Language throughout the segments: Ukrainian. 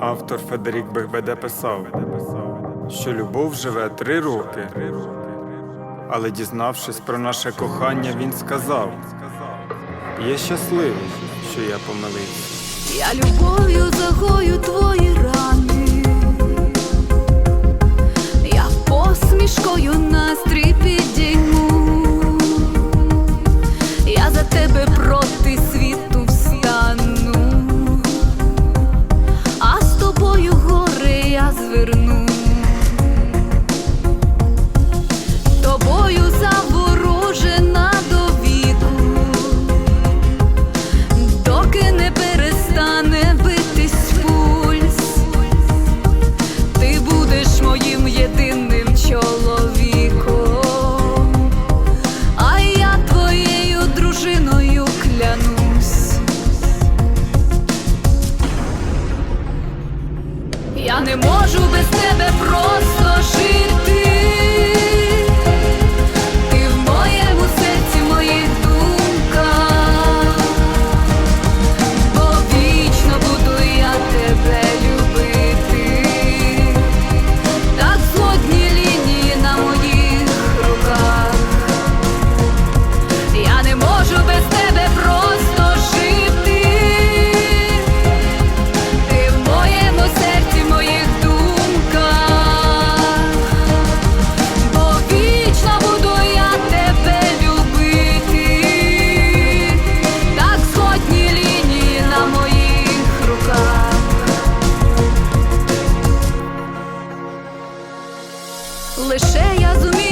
Автор Федерік Бехбеде писав, що любов живе три роки, але дізнавшись про наше кохання, він сказав: Я щасливий, що я помилився. Я любов'ю загою твої рани, я посмішкою на. Не можу без тебе просто жити. лише я зумію.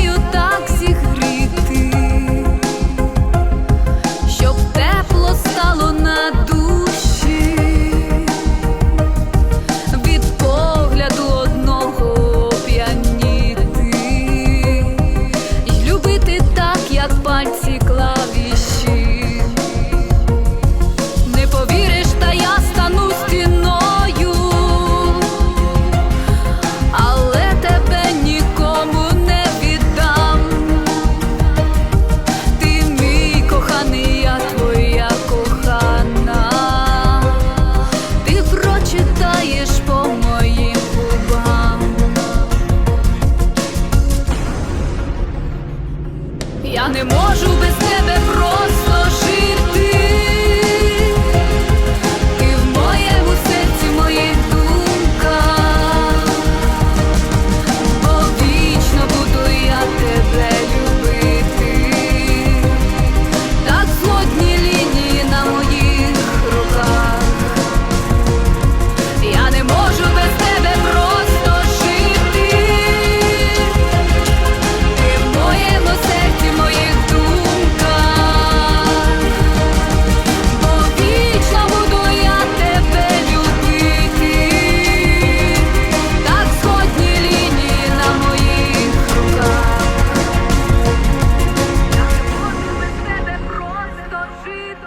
не можу без.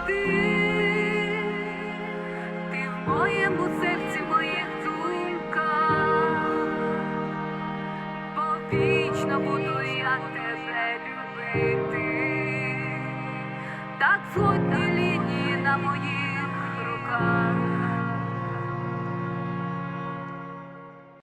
ти, ти в моєму серці моїх думках, бо вічно буду я тебе любити, так згодна.